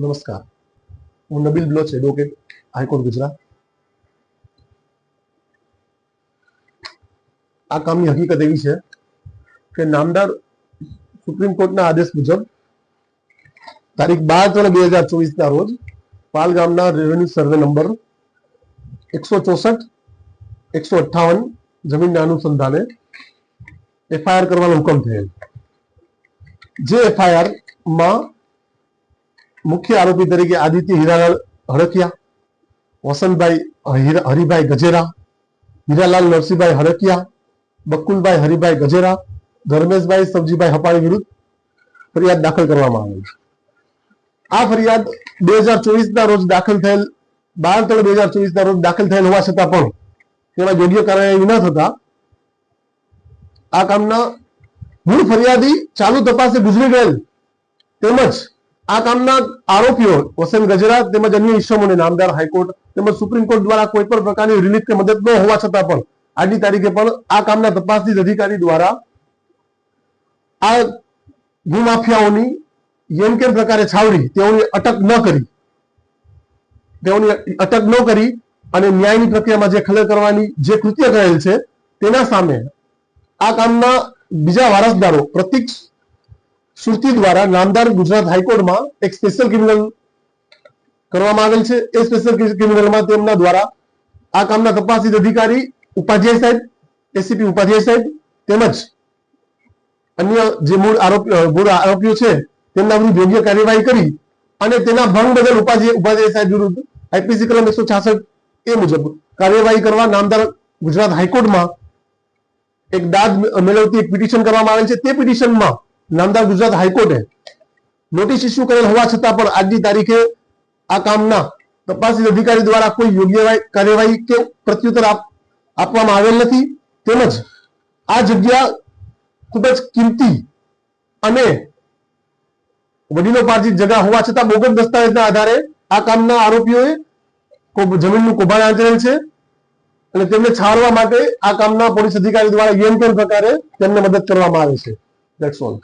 નમસ્કાર. હું Nabil Baloch advocate high court, Gujarat. આ કામની હકીકત એવી છે કે નામદાર સુપ્રીમ કોર્ટના આદેશ મુજબ તારીખ બાર ત્રણ બે હજાર ચોવીસના રોજ પાલ રેવન્યુ સર્વે નંબર એકસો ચોસઠ, એકસો અઠ્ઠાવન જમીનના અનુસંધાને એફઆઈઆર કરવાનો હુકમ થયેલ. જે એફઆઈઆરમાં મુખ્ય આરોપી તરીકે આદિત્ય હીરાલાલ હડકિયા, વસંતભાઈ હીરા- હરિભાઈ ગજેરા, હીરાલાલ નરસિંહભાઈ હડકિયા, બકુલભાઈ હરિભાઈ ગજેરા, ધર્મેશભાઈ સબજીભાઈ હપાણી વિરુદ્ધ ફરિયાદ દાખલ કરવામાં આવી છે. આ ફરિયાદ બે હજાર ચોવીસ ના રોજ દાખલ થયેલ બાર ત્રણ બે હજાર ચોવીસ ના રોજ દાખલ થયેલ હોવા છતાં પણ તેમાં યોગ્ય કાર્યવાહી ન થતા. આ કામના મૂળ ફરિયાદી ચાલુ તપાસે ગુજરી ગયેલ તેમજ આ કામના આરોપીઓ વસંત ગજરા તેમજ અન્ય ઇસમોને નામદાર હાઈકોર્ટ તેમજ સુપ્રીમ કોર્ટ દ્વારા કોઈ પણ પ્રકારની રિલીફ કે મદદ ન હોવા છતાં પણ આજની તારીખે પણ આ કામના તપાસની અધિકારી દ્વારા આ ભૂમાફિયાઓની જેમ કેમ પ્રકારે છાવરી તેઓની અટક ન કરી. તેઓની અટક ન કરી અને ન્યાયની પ્રક્રિયામાં જે ખલેલ કરવાની જે કૃત્ય કરેલ છે તેના સામે આ કામના બીજા વારસદારો પ્રતિક સુરતી દ્વારા નામદાર ગુજરાત હાઈકોર્ટમાં એક સ્પેશિયલ ક્રિમિનલ કરવામાં આવેલ છે. એ સ્પેશિયલ ક્રિમિનલમાં તેમના દ્વારા આ કામના તપાસી અધિકારી ઉપાધ્યાય સાહેબ એસીપી ઉપાધ્યાય સાહેબ તેમજ અન્ય જે મૂળ આરોપી મૂળ આરોપીઓ છે, તેમના વિરુદ્ધ યોગ્ય કાર્યવાહી કરી અને તેના ભંગ બદલ ઉપાધ્યાય ઉપાધ્યાય સાહેબ વિરુદ્ધ આઈપીસી કલમ એકસો છાસઠ એ મુજબ કાર્યવાહી કરવા નામદાર ગુજરાત હાઈકોર્ટમાં એક દાદ મેળવતી એક પિટિશન કરવામાં આવેલ છે. તે પિટિશનમાં નામદાર ગુજરાત હાઈકોર્ટે નોટિસ ઇસ્યુ કરેલ હોવા છતાં પણ આજની તારીખે આ કામના તપાસી અધિકારી દ્વારા કોઈ યોગ્ય કાર્યવાહી કે પ્રત્યુત્તર આપવામાં આવેલ નથી. તેમજ આ જગ્યા ખૂબ જ કિંમતી અને વડીલો જગા હોવા છતાં બોગસ દસ્તાવેજના આધારે આ કામના આરોપીઓએ જમીનનું કૌભાંડ આચરેલ છે અને તેમને છાળવા માટે આ કામના પોલીસ અધિકારી દ્વારા યોગ્ય પ્રકારે તેમને મદદ કરવામાં આવે છે. That's all